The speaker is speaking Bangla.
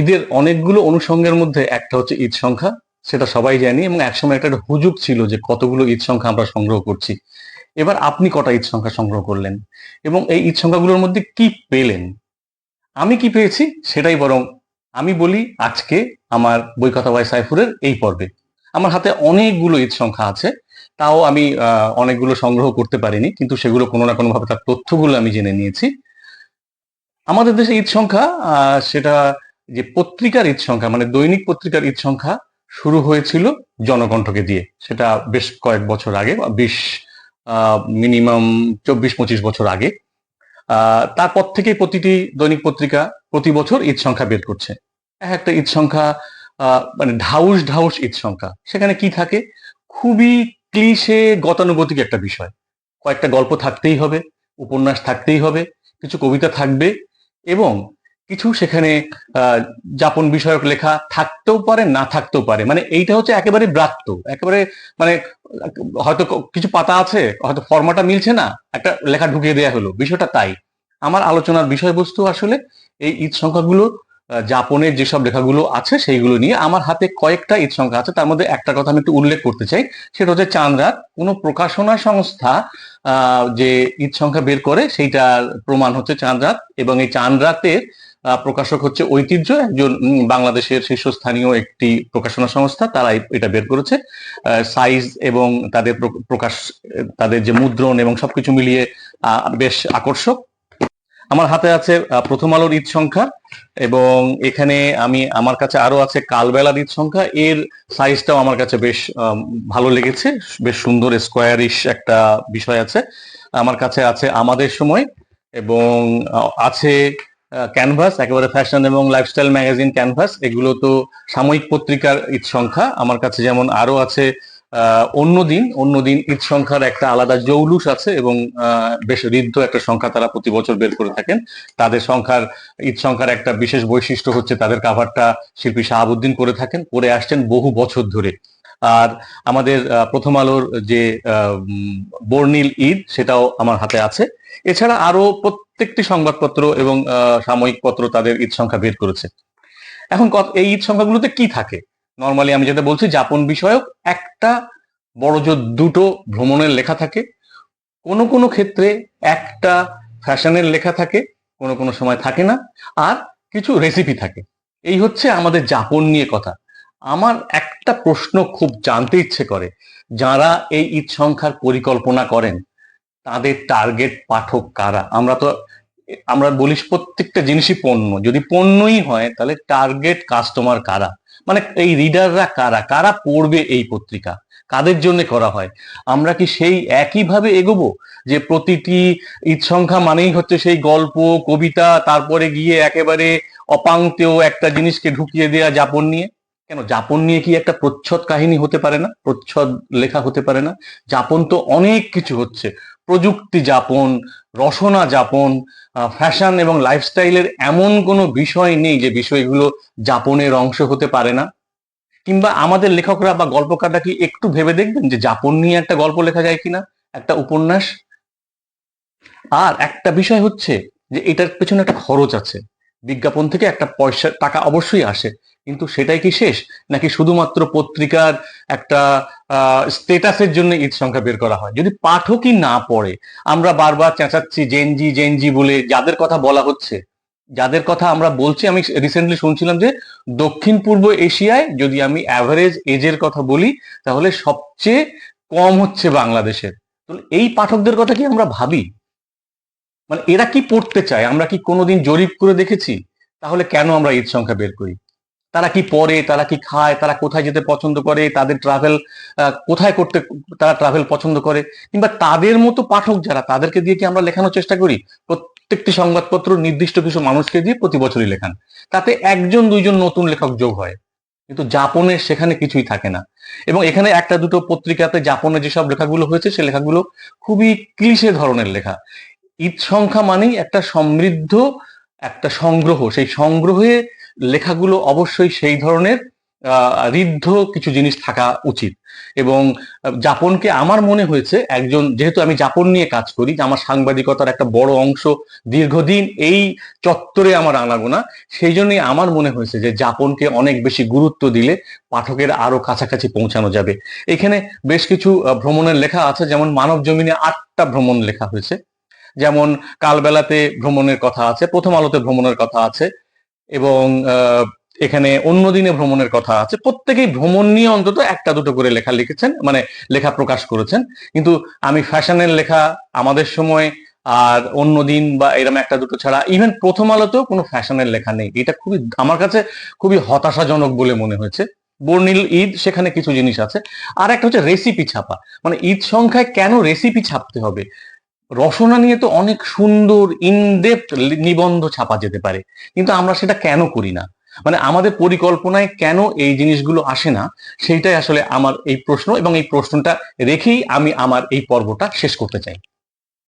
ঈদের অনেকগুলো অনুষঙ্গের মধ্যে একটা হচ্ছে ঈদ সংখ্যা, সেটা সবাই জানি, এবং একসময় একটা হুজুগ ছিল যে কতগুলো ঈদ সংখ্যা আমরা সংগ্রহ করছি। এবার আপনি কটা ঈদ সংখ্যা সংগ্রহ করলেন? এবং এই ঈদ সংখ্যাগুলোর মধ্যে কি পেলেন? আমি কি পেয়েছি? সেটাই বরং আমি বলি আজকে আমার বই কথা ভাই সাইফুরের এই পর্বে। আমার হাতে অনেকগুলো ঈদ সংখ্যা আছে, তাও আমি অনেকগুলো সংগ্রহ করতে পারিনি, কিন্তু সেগুলো কোনো না কোনোভাবে তার তথ্যগুলো আমি জেনে নিয়েছি। আমাদের দেশে ঈদ সংখ্যা সেটা যে পত্রিকার ঈদ সংখ্যা মানে দৈনিক পত্রিকার ঈদ সংখ্যা শুরু হয়েছিল জনকণ্ঠকে দিয়ে। সেটা বেশ কয়েক বছর আগে বিশ মিনিমাম চব্বিশ, পঁচিশ বছর আগে। তারপর থেকে প্রতিটি দৈনিক পত্রিকা প্রতি বছর ঈদ সংখ্যা বের করছে। এক একটা ঈদ সংখ্যা মানে ঢাউস ঢাউস ঈদ সংখ্যা। সেখানে কি থাকে? খুবই ক্লিশে গতানুগতিক একটা বিষয়। কয়েকটা গল্প থাকতেই হবে, উপন্যাস থাকতেই হবে, কিছু কবিতা থাকবে এবং কিছু সেখানে যাপন বিষয়ক লেখা থাকতেও পারে না থাকতেও পারে। মানে এইটা হচ্ছে একেবারে ব্রাত্য। একেবারে মানে হয়তো কিছু পাতা আছে হয়তো ফর্মাটা মিলছে না একটা লেখা ঢুকিয়ে দেওয়া হলো বিষয়টা তাই। আমার আলোচনার বিষয়বস্তু আসলে এই ঈদ সংখ্যাগুলো আহ, যাপনের যেসব লেখাগুলো আছে সেইগুলো নিয়ে আমার হাতে কয়েকটা ঈদ সংখ্যা আছে তার মধ্যে একটা কথা আমি একটু উল্লেখ করতে চাই সেটা হচ্ছে চাঁদরাত। কোনো প্রকাশনা সংস্থা যে ঈদ সংখ্যা বের করে সেইটার প্রমাণ হচ্ছে চাঁদরাত এবং এই চাঁদরাতের আহ, প্রকাশক হচ্ছে ঐতিহ্য, একজন বাংলাদেশের শীর্ষস্থানীয় একটি প্রকাশনা সংস্থা তারা এটা বের করেছে। সাইজ এবং তাদের প্র- প্রকাশ, তাদের যে মুদ্রণ এবং সবকিছু মিলিয়ে বেশ আকর্ষক। আমার হাতে আছে প্রথম আলোর ঈদ সংখ্যা এবং এখানে আমি, আমার কাছে আরও আছে কালবেলার ঈদ সংখ্যা। এর সাইজটাও আমার কাছে বেশ ভালো লেগেছে, বেশ সুন্দর স্কোয়ারিশ একটা বিষয় আছে। আমার কাছে আছে আমাদের সময় এবং আছে ক্যানভাস একেবারে ফ্যাশন এবং লাইফস্টাইল ম্যাগাজিন ক্যানভাস এগুলো তো সাময়িক পত্রিকার ঈদ সংখ্যা। আমার কাছে যেমন আরও আছে আহ, অন্যদিন অন্যদিন ঈদ সংখ্যার একটা আলাদা জৌলুস আছে এবং বেশ ঋদ্ধ একটা সংখ্যা তারা প্রতি বছর বের করে থাকেন। তাদের সংখ্যার ঈদ সংখ্যার একটা বিশেষ বৈশিষ্ট্য হচ্ছে তাদের কাভারটা শিল্পী শাহাবুদ্দিন করে থাকেন করে আসছেন বহু বছর ধরে। আর আমাদের প্রথম আলোর যে বর্ণিল ঈদ সেটাও আমার হাতে আছে। এছাড়া আরও প্রত্যেকটি সংবাদপত্র এবং সাময়িক পত্র তাদের ঈদ সংখ্যা বের করেছে। এখন এই ঈদ সংখ্যাগুলোতে কি থাকে? নর্মালি আমি যেটা বলছি, যাপন বিষয়ক একটা বড় জোর দুটো ভ্রমণের লেখা থাকে। কোনো কোনো ক্ষেত্রে একটা ফ্যাশনের লেখা থাকে, কোনো কোনো সময় থাকে না। আর কিছু রেসিপি থাকে। এই হচ্ছে আমাদের যাপন নিয়ে কথা। আমার একটা প্রশ্ন খুব জানতে ইচ্ছে করে, যারা এই ঈদ সংখ্যার পরিকল্পনা করেন তাদের টার্গেট পাঠক কারা? আমরা তো, আমরা বলিস প্রত্যেকটা জিনিসই পণ্য। যদি পণ্যই হয়, তাহলে টার্গেট কাস্টমার কারা? মানে এই রিডাররা কারা? কারা পড়বে এই পত্রিকা? কাদের জন্য করা হয়? আমরা কি সেই একইভাবে এগোবো? যে প্রতিটি ঈদ সংখ্যা মানেই হচ্ছে সেই গল্প, কবিতা, তারপরে গিয়ে একেবারে অপাংতেও একটা জিনিসকে ঢুকিয়ে দেয়া যাপন নিয়ে? কেন? যাপন নিয়ে কি একটা প্রচ্ছদ কাহিনী হতে পারে না? প্রচ্ছদ লেখা হতে পারে না? যাপন তো অনেক কিছু হচ্ছে। প্রযুক্তি যাপন, রসনা যাপন ফ্যাশন এবং লাইফস্টাইলের এমন কোনো বিষয় নেই যে বিষয়গুলো যাপনের অংশ হতে পারে না। কিংবা আমাদের লেখকরা বা গল্পকাররা কি একটু ভেবে দেখবেন যে যাপন নিয়ে একটা গল্প লেখা যায় কিনা? একটা উপন্যাস? আর একটা বিষয় হচ্ছে যে এটার পেছনে একটা খরচ আছে। বিজ্ঞাপন থেকে একটা পয়সা, টাকা অবশ্যই আসে। কিন্তু সেটাই কি শেষ? নাকি শুধুমাত্র পত্রিকার একটা স্টেটাসের জন্য ঈদ সংখ্যা বের করা হয়। যদি পাঠকই না পড়ে, আমরা বারবার চেঁচাচ্ছি জেনজি জেনজি বলে যাদের কথা বলা হচ্ছে, যাদের কথা আমরা বলছি, আমি রিসেন্টলি শুনছিলাম যে দক্ষিণ পূর্ব এশিয়ায় যদি আমি অ্যাভারেজ এজের কথা বলি, তাহলে সবচেয়ে কম হচ্ছে বাংলাদেশের। এই পাঠকদের কথা কি আমরা ভাবি? মানে এরা কি পড়তে চায়? আমরা কি কোনোদিন জরিপ করে দেখেছি? তাহলে কেন আমরা ঈদ সংখ্যা বের করি? তারা কি পরে, তারা কি খায়, তারা কোথায় যেতে পছন্দ করে, তাদের ট্রাভেল কোথায় করতে, তারা ট্রাভেল পছন্দ করে? কিংবা তাদের মতো পাঠক যারা, তাদেরকে দিয়ে কি আমরা লেখানোর চেষ্টা করি? প্রত্যেকটি সংবাদপত্র নির্দিষ্ট কিছু মানুষকে দিয়ে প্রতি বছরই লেখান। তাতে একজন, দুইজন নতুন লেখক যোগ হয়। কিন্তু যাপনের সেখানে কিছুই থাকে না। এবং এখানে একটা দুটো পত্রিকাতে যাপনে যেসব লেখাগুলো হয়েছে, সে লেখাগুলো খুবই ক্লিশে ধরনের লেখা। ঈদ সংখ্যা মানেই একটা সমৃদ্ধ, একটা সংগ্রহ। সেই সংগ্রহে লেখাগুলো অবশ্যই সেই ধরনের ঋদ্ধ কিছু জিনিস থাকা উচিত। এবং আহ, যাপনকে আমার মনে হয়েছে একজন যেহেতু আমি যাপন নিয়ে কাজ করি আমার সাংবাদিকতার একটা বড় অংশ দীর্ঘদিন এই চত্বরে আমার আনাগোনা সেই জন্যই আমার মনে হয়েছে যে যাপনকে অনেক বেশি গুরুত্ব দিলে পাঠকের আরও কাছাকাছি পৌঁছানো যাবে। এখানে বেশ কিছু ভ্রমণের লেখা আছে যেমন মানব জমিনে আটটা ভ্রমণ লেখা হয়েছে। যেমন কালবেলাতে ভ্রমণের কথা আছে প্রথম আলোতে ভ্রমণের কথা আছে এবং এখানে অন্য দিনে ভ্রমণের কথা আছে। প্রত্যেকেই ভ্রমণ নিয়ে অন্তত একটা দুটো করে লেখা লিখেছেন মানে লেখা প্রকাশ করেছেন। কিন্তু আমি ফ্যাশনের লেখা আমাদের সময় আর অন্য দিন বা এরকম একটা দুটো ছাড়া ইভেন প্রথম আলোতেও কোনো ফ্যাশনের লেখা নেই। এটা খুবই, আমার কাছে খুবই হতাশাজনক বলে মনে হয়েছে। বর্ণিল ঈদ, সেখানে কিছু জিনিস আছে। আর একটা হচ্ছে রেসিপি ছাপা। মানে ঈদ সংখ্যায় কেন রেসিপি ছাপতে হবে? রসনা নিয়ে তো অনেক সুন্দর ইনডেপথ নিবন্ধ ছাপা যেতে পারে। কিন্তু আমরা সেটা কেন করি না? মানে আমাদের পরিকল্পনায় কেন এই জিনিসগুলো আসে না? সেইটাই আসলে আমার এই প্রশ্ন এবং এই প্রশ্নটা রেখেই আমি আমার এই পর্বটা শেষ করতে চাই।